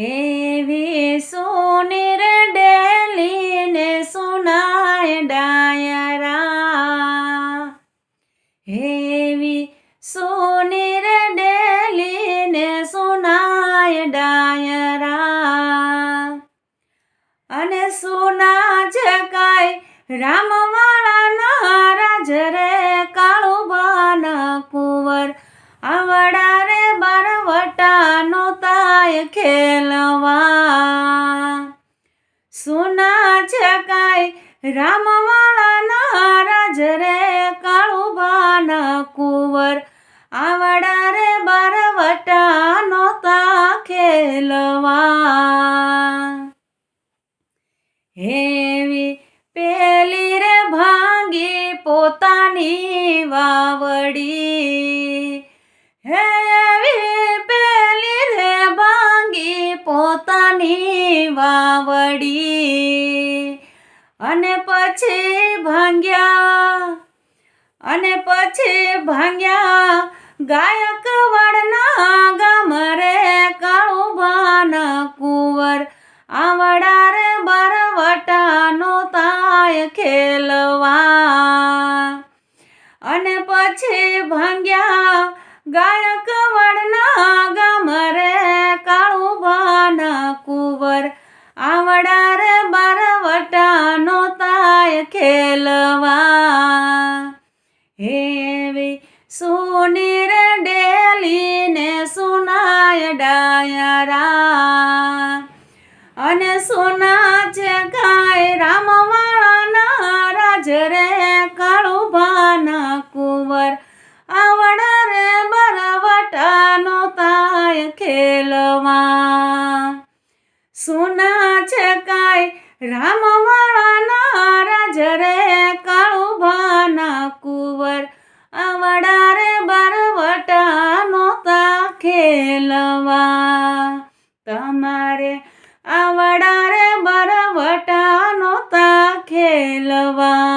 એવી સુનિર ડેલીને સુનાય ડાયરા. એવી સુનિર ડેલીને સુનાય ડાયરા. અને સુના જકાય રામવાળા રાજ રે, કાળુબાના કુંવર, આવડા ખેલવા. સુના છકાય રામવાળાના રાજ રે, કાળુબાના કુંવર. આવડા રે બારવટા નોતા ખેલવા. હેવી પેલી રે ભાંગી પોતાની વાવડી. વાવડી અને પછી ભાંગ્યા, અને પછી ભાંગ્યા ગાયક વડના ગમરે કાળુબાના કુંવર આવડા રે બરવટાનો તાય ખેલવા. અને પછી ભાંગ્યા ગાયક હેવી સુનીર ડેલીને સુનાય ડાયરા. અને સુના છે ગાય રામવાળાના રાજ રે, કાળુભાના કુંવર. આવડ રે બરવટાનો તાય ખેલવા. સુના છે કાય રામવાળાના રાજ રે કુંવર આવડારે બરવટા નોતા ખેલવા. તમારે આવડારે બરવટા નોતા ખેલવા.